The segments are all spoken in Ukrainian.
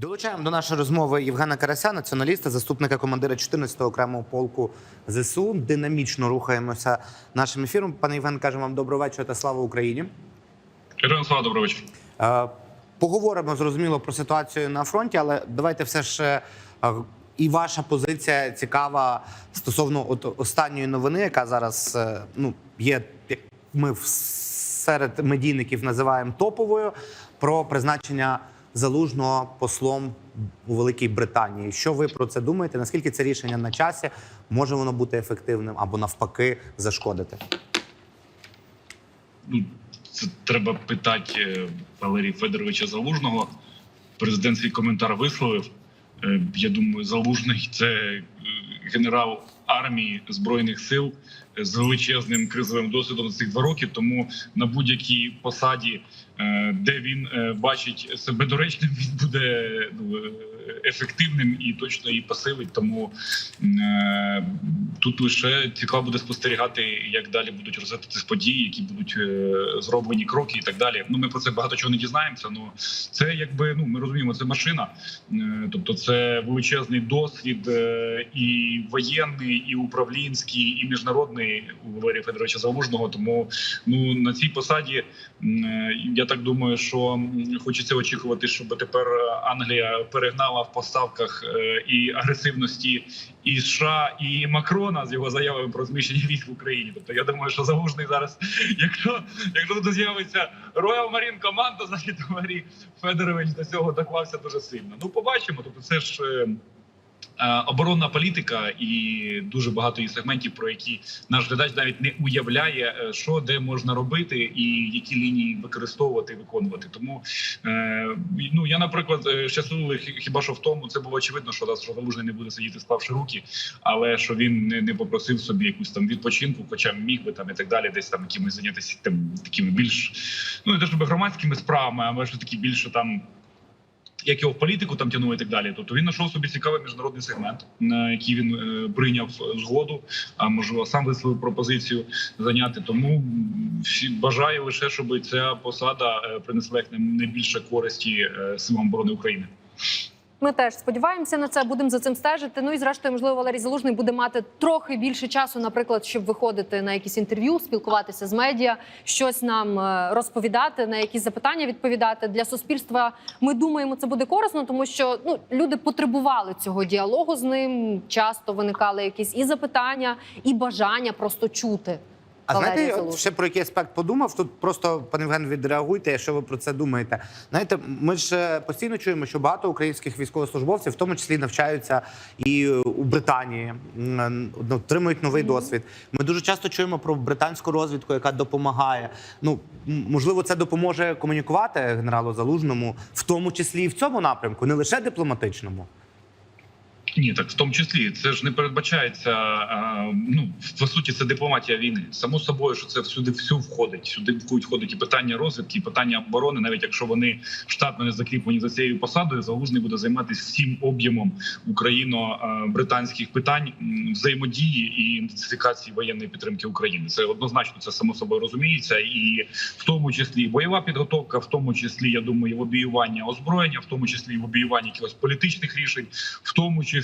Долучаємо до нашої розмови Євгена Карася, націоналіста, заступника командира 14-го окремого полку ЗСУ. Динамічно рухаємося нашим ефіром. Пане Євген, кажемо вам доброго вечора та слава Україні. Ірина Слава, добрий вечір. Е, Поговоримо зрозуміло про ситуацію на фронті, але давайте все ж е, і ваша позиція цікава стосовно от останньої новини, яка зараз е, ну є, як ми серед медійників називаємо топовою, про призначення залужного послом у Великій Британії. Що ви про це думаєте? Наскільки це рішення на часі? Може воно бути ефективним або навпаки зашкодити? Ну, це треба питати е, Валерія Федоровича Залужного. Президент свій коментар висловив. Е, Я думаю, Залужний це е, генерал армії збройних сил е, з величезним кризовим досвідом за цих два роки. Тому на будь-якій посаді, е, де він е, бачить себе доречним, він буде ну, ефективним і точно її посилить. Тому е, тут лише цікаво буде спостерігати, як далі будуть розвиватися події, які будуть е, зроблені кроки і так далі. Ну ми про це багато чого не дізнаємося. Ну це якби ну ми розуміємо, це машина, Е, тобто це величезний досвід е, і воєнний, і управлінський, і міжнародний у Валерія Федоровича Залужного. Тому ну на цій посаді е, я так думаю, що хочеться очікувати, щоб тепер Англія перегнала в поставках е, і агресивності і США, і Макрона з його заявами про зміщення військ в Україні. Тобто я думаю, що залужний зараз, якщо якщо тут з'явиться Royal Marine команда, значить Марі Федорович до цього доклався дуже сильно. Ну побачимо. Тобто, це ж. Е, Оборонна політика і дуже багато є сегментів, про які наш глядач навіть не уявляє, е, що де можна робити, і які лінії використовувати виконувати. Тому е, ну я, наприклад, щасливий хіба що в тому, це було очевидно, що що залужний не буде сидіти, склавши руки, але що він не, не попросив собі якусь там відпочинку, хоча міг би там і так далі, десь там якимось зайнятися там такими більш ну не те, щоб громадськими справами, а може такі більше там. Як його в політику там тягнули і так далі, тобто він знайшов собі цікавий міжнародний сегмент, на який він е, прийняв згоду, а можливо сам висловив пропозицію зайняти. Тому всі бажаю лише, щоб ця посада е, принесла як найбільше користі е, силам оборони України. Ми теж сподіваємося на це, будемо за цим стежити. Ну і зрештою, можливо, Валерій Залужний буде мати трохи більше часу, наприклад, щоб виходити на якісь інтерв'ю, спілкуватися з медіа, щось нам е, розповідати, на якісь запитання відповідати для суспільства. Ми думаємо, це буде корисно, тому що ну люди потребували цього діалогу з ним. Часто виникали якісь і запитання, і бажання просто чути. А Валерія знаєте, от ще про який аспект подумав? Тут просто пане Євген, відреагуйте, що ви про це думаєте. Знаєте, ми ж е, постійно чуємо, що багато українських військовослужбовців, в тому числі навчаються і у Британії, отримують новий досвід. Ми дуже часто чуємо про британську розвідку, яка допомагає. Ну можливо, це допоможе комунікувати генералу Залужному, в тому числі і в цьому напрямку, не лише дипломатичному. Ні, так в тому числі це ж не передбачається. Ну по суті, це дипломатія війни. Само собою, що це всюди всю входить. Сюди входить і питання розвідки, і питання оборони, навіть якщо вони штатно не закріплені за цією посадою, залужний буде займатися всім об'ємом україно-британських питань взаємодії і інтенсифікації воєнної підтримки України. Це однозначно це само собою розуміється, і в тому числі бойова підготовка, в тому числі я думаю, і лобіювання озброєння, в тому числі і лобіювання якихось політичних рішень, в тому числі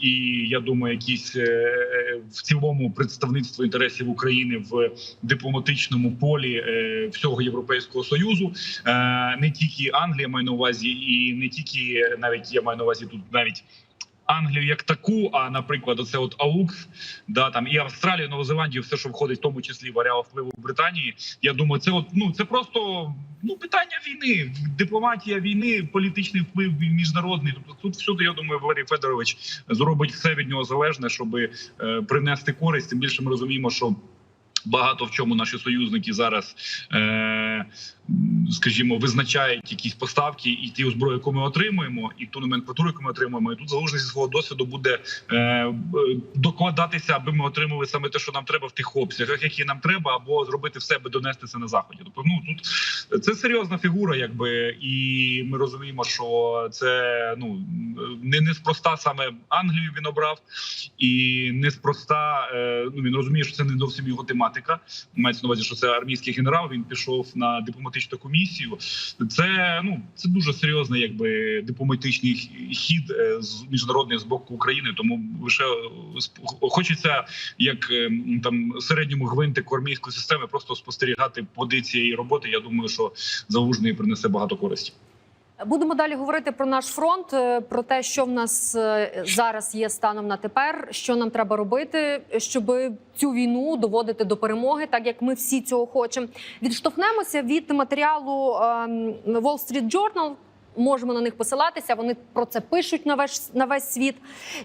і я думаю, якісь е, в цілому представництво інтересів України в дипломатичному полі е, всього європейського союзу, Е, не тільки Англія має на увазі, і не тільки навіть я маю на увазі тут навіть. Англію як таку, а наприклад, оце от АУКС, да там і Австралію, Нову Зеландію, все, що входить, в тому числі в ареал впливу Британії. Я думаю, це от ну це просто ну питання війни, дипломатія війни, політичний вплив міжнародний. Тобто тут всюди, я думаю, Валерій Федорович зробить все від нього залежне, щоб е, принести користь. Тим більше ми розуміємо, що. Багато в чому наші союзники зараз, е, скажімо, визначають якісь поставки і ті озброї, яку ми отримуємо, і ту номенклатуру, яку ми отримуємо. І тут залежно зі свого досвіду буде е, е, докладатися, аби ми отримали саме те, що нам треба в тих обсягах, які нам треба, або зробити все, аби донести це на заході. Тобто, ну тут це серйозна фігура, якби, і ми розуміємо, що це ну не неспроста саме Англію він обрав, і неспроста ну він розуміє, що це не зовсім його тематика. Дипломатика. Мається на увазі, що це армійський генерал. Він пішов на дипломатичну комісію. Це ну це дуже серйозний, якби дипломатичний хід е, з міжнародний з боку України. Тому лише е, хочеться, як е, там середньому гвинтику армійської системи, просто спостерігати плоди цієї роботи. Я думаю, що залужний принесе багато користі. Будемо далі говорити про наш фронт, е, про те, що в нас е, зараз є станом на тепер, що нам треба робити, щоб цю війну доводити до перемоги, так як ми всі цього хочемо. Відштовхнемося від матеріалу ем, Wall Street Journal. Можемо на них посилатися. Вони про це пишуть на весь на весь світ.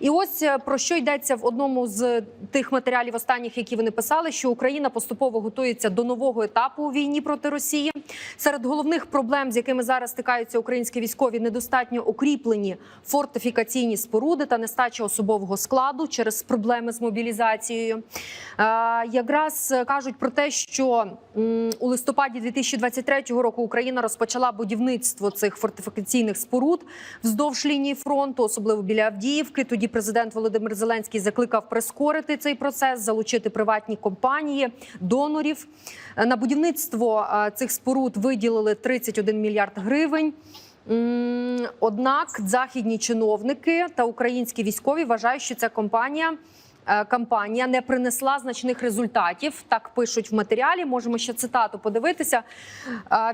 І ось е, про що йдеться в одному з тих матеріалів останніх, які вони писали, що Україна поступово готується до нового етапу у війні проти Росії. Серед головних проблем, з якими зараз стикаються українські військові, недостатньо укріплені фортифікаційні споруди та нестача особового складу через проблеми з мобілізацією. Е, Якраз е, кажуть про те, що у листопаді 2023 року Україна розпочала будівництво цих фортифікаційних споруд вздовж лінії фронту, особливо біля Авдіївки. Тоді президент Володимир Зеленський закликав прискорити цей процес, залучити приватні компанії, донорів. На будівництво цих споруд виділили 31 мільярд гривень. Однак західні чиновники та українські військові вважають, що ця компанія. е, Кампанія не принесла значних результатів. Так пишуть в матеріалі. Можемо ще цитату подивитися.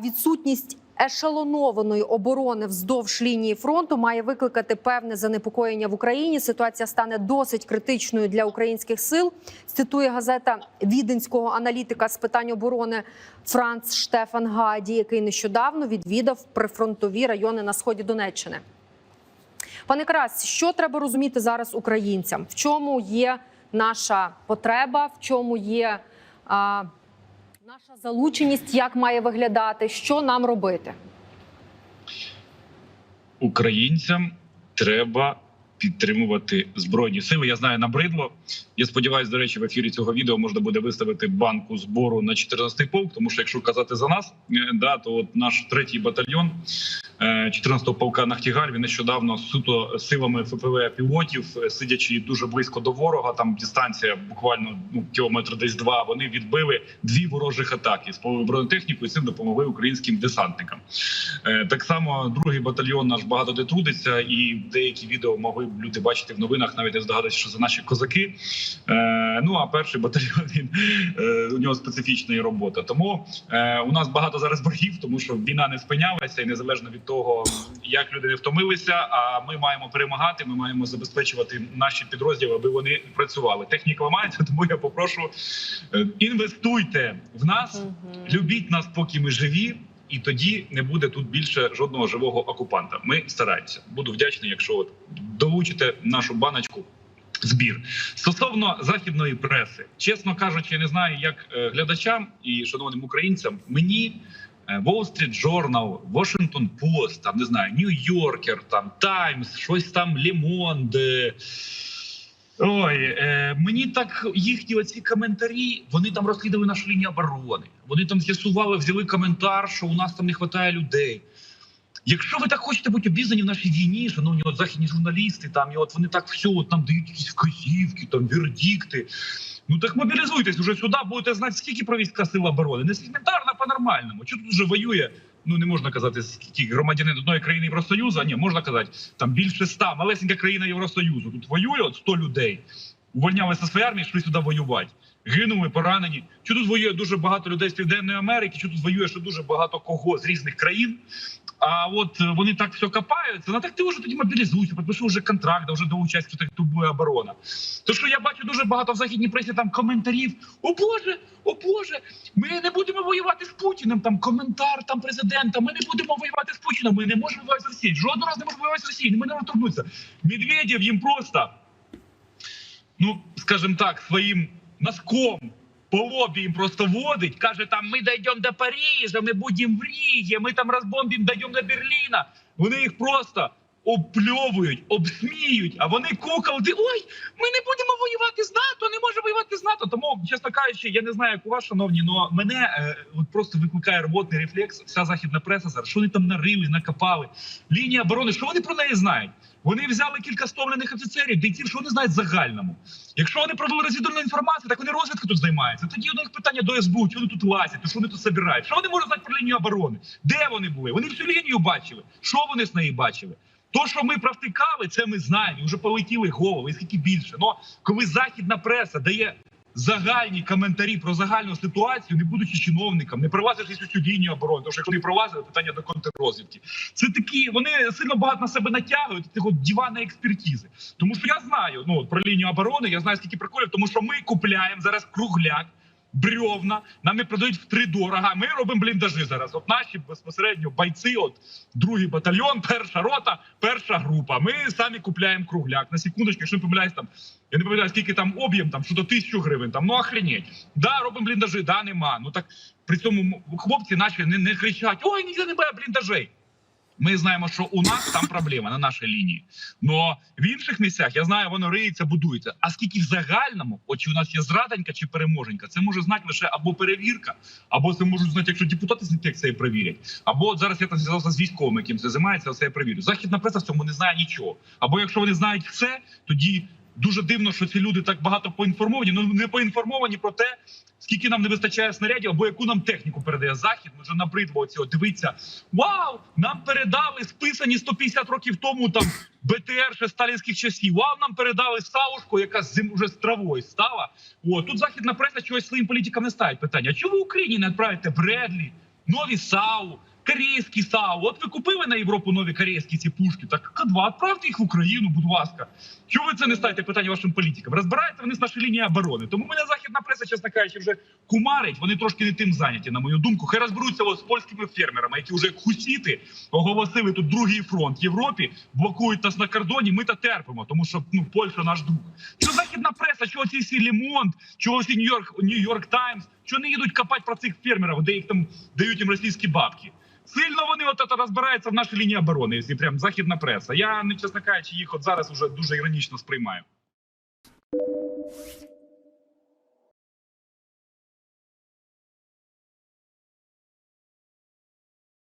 Відсутність ешелонованої оборони вздовж лінії фронту має викликати певне занепокоєння в Україні. Ситуація стане досить критичною для українських сил. Цитує газета віденського аналітика з питань оборони Франц Штефан Гаді, який нещодавно відвідав прифронтові райони на сході Донеччини. Пане Карась, що треба розуміти зараз українцям? В чому є наша потреба? В чому є а, наша залученість? Як має виглядати? Що нам робити? Українцям треба підтримувати збройні сили. Я знаю набридло. Я сподіваюся, до речі, в ефірі цього відео можна буде виставити банку збору на 14-й полк. Тому що якщо казати за нас, е, да то от наш третій батальйон е, 14-го полка Нахтігаль він нещодавно суто силами ФПВ пілотів, е, сидячи дуже близько до ворога. Там дистанція буквально ну кілометр десь два. Вони відбили дві ворожих атаки з бронетехнікою. Цим допомогли українським десантникам. Е, Так само другий батальйон наш багато де трудиться, і деякі відео могли люди бачити в новинах, навіть не здогадуються, що за наші козаки. Е, Ну а перший батальйон він е, у нього специфічна робота. Тому е, у нас багато зараз боргів, тому що війна не спинялася, і незалежно від того, як люди не втомилися. А ми маємо перемагати. Ми маємо забезпечувати наші підрозділи, аби вони працювали. Техніка ламається, тому я попрошу е, інвестуйте в нас, любіть нас, поки ми живі. І тоді не буде тут більше жодного живого окупанта. Ми стараємося. Буду вдячний, якщо от долучите нашу баночку. Збір стосовно західної преси, чесно кажучи, не знаю, як е, глядачам і шановним українцям. Мені е, Wall Street Journal, Washington Post, там не знаю, New Yorker, там Times, щось там Monde, Ой, е, мені так їхні оці коментарі. Вони там розслідували нашу лінію оборони. Вони там з'ясували, взяли коментар, що у нас там не вистачає людей. Якщо ви так хочете бути обізнані в нашій війні, шановні от західні журналісти, там і от вони так все от, там дають якісь вказівки, там вердикти. Ну так мобілізуйтесь уже сюди, будете знати, скільки про війська сил оборони. Не сегментарно по-нормальному. Що тут вже воює? Ну не можна казати, скільки громадянин одної країни Євросоюзу, а ні, можна казати, там більше ста, малесенька країна Євросоюзу. Тут воює от 100 людей. Увольнялися з своєї армії, йшли сюди воювати. Гинули, поранені. Що тут воює дуже багато людей з Південної Америки, що тут воює ще дуже багато кого з різних країн. А от е, вони так все копаються. Ну так ти вже тоді мобілізуйся, підпиши вже контракт, вже що так тут оборона. То що я бачу дуже багато в західній пресі там коментарів: о Боже, о Боже, ми не будемо воювати з Путіним. Там коментар там президента. Ми не будемо воювати з Путіним. Ми не можемо воювати з Росією. Жодного разу не можемо воювати з Росією. Ми не розторгнуться. Медведєв їм просто, ну скажімо так, своїм носком. По лобі їм просто водить, каже, там ми дійдемо до Парижа, ми будемо в Рігі, ми там розбомбимо, дійдемо до Берліна. Вони їх просто обпльовують, обсміють, а вони куколди. Ой, ми не будемо воювати з НАТО, не можемо воювати з НАТО. Тому, чесно кажучи, я не знаю, як у вас, шановні, але мене е, от просто викликає роботний рефлекс. Вся західна преса зараз. Що вони там нарили, накопали? Лінія оборони, що вони про неї знають? Вони взяли кілька стомлених офіцерів, бійців, що вони знають загальному. Якщо вони провели розвідувальну інформацію, так вони розвідка тут займаються. Тоді у них питання до СБУ, чи вони тут лазять, що вони тут собирають. Що вони можуть знати про лінію оборони? Де вони були? Вони всю лінію бачили. Що вони з неї бачили? То, що ми практикали, це ми знаємо. І вже полетіли голови, і скільки більше. Ну коли західна преса дає загальні коментарі про загальну ситуацію, не будучи чиновником, не пролазячи цю лінію оборони, тому що якщо не провазили, питання до контррозвідки. Це такі, вони сильно багато на себе натягують тих от диванної експертизи. Тому що я знаю ну про лінію оборони, я знаю скільки приколів, тому що ми купляємо зараз кругляк. Брьовна, нам не продають втридорога. Ми робимо бліндажі зараз. От наші безпосередньо бойці, от другий батальйон, перша рота, перша група. Ми самі купляємо кругляк. На секундочку, якщо не помиляюсь, там я не пам'ятаю, скільки там об'єм, там що до тисячу гривень. Там ну охренеть. Да, робимо бліндажі, да, нема. Ну так при цьому хлопці наші не, не кричать: ой, ніде немає бліндажей. Ми знаємо, що у нас там проблема на нашій лінії. Но в інших місцях я знаю, воно риється, будується. А скільки в загальному, от чи у нас є зрадонька чи переможенька, це може знати лише або перевірка, або це можуть знати, якщо депутати з інспекції перевірять. Або зараз я там зв'язався з військовим, яким це займається, це я перевірю. Західна преса в цьому не знає нічого. Або якщо вони знають все, тоді дуже дивно, що ці люди так багато поінформовані. Ну не поінформовані про те, скільки нам не вистачає снарядів, або яку нам техніку передає захід. Ми вже набридло цього. Дивиться, вау! Нам передали списані 150 років тому там БТР ще сталінських часів. Вау, нам передали Саушку, яка зим уже з травою стала. О, тут західна преса чогось своїм політикам не ставить питання. Чому в Україні не відправите Бредлі, нові САУ? Корейські САУ, от ви купили на Європу нові корейські ці пушки. Так К2, відправте їх в Україну, будь ласка. Чому ви це не ставите питання вашим політикам? Розбираються вони з нашої лінії оборони. Тому мене західна преса, чесно кажучи, вже кумарить. Вони трошки не тим зайняті, на мою думку. Хай розберуться з польськими фермерами, які вже як хусіти оголосили тут другий фронт Європі, блокують нас на кордоні. Ми та терпимо, тому що ну Польща наш друг. Що західна преса, чого ці всі Лемонт, чого ці Нью-Йорк Нью-Йорк Таймс, що не їдуть копати про цих фермерів, де їх там дають їм російські бабки. Сильно вони от це розбираються в нашій лінії оборони, якщо прям західна преса. Я не чесно кажучи, їх от зараз уже дуже іронічно сприймаю.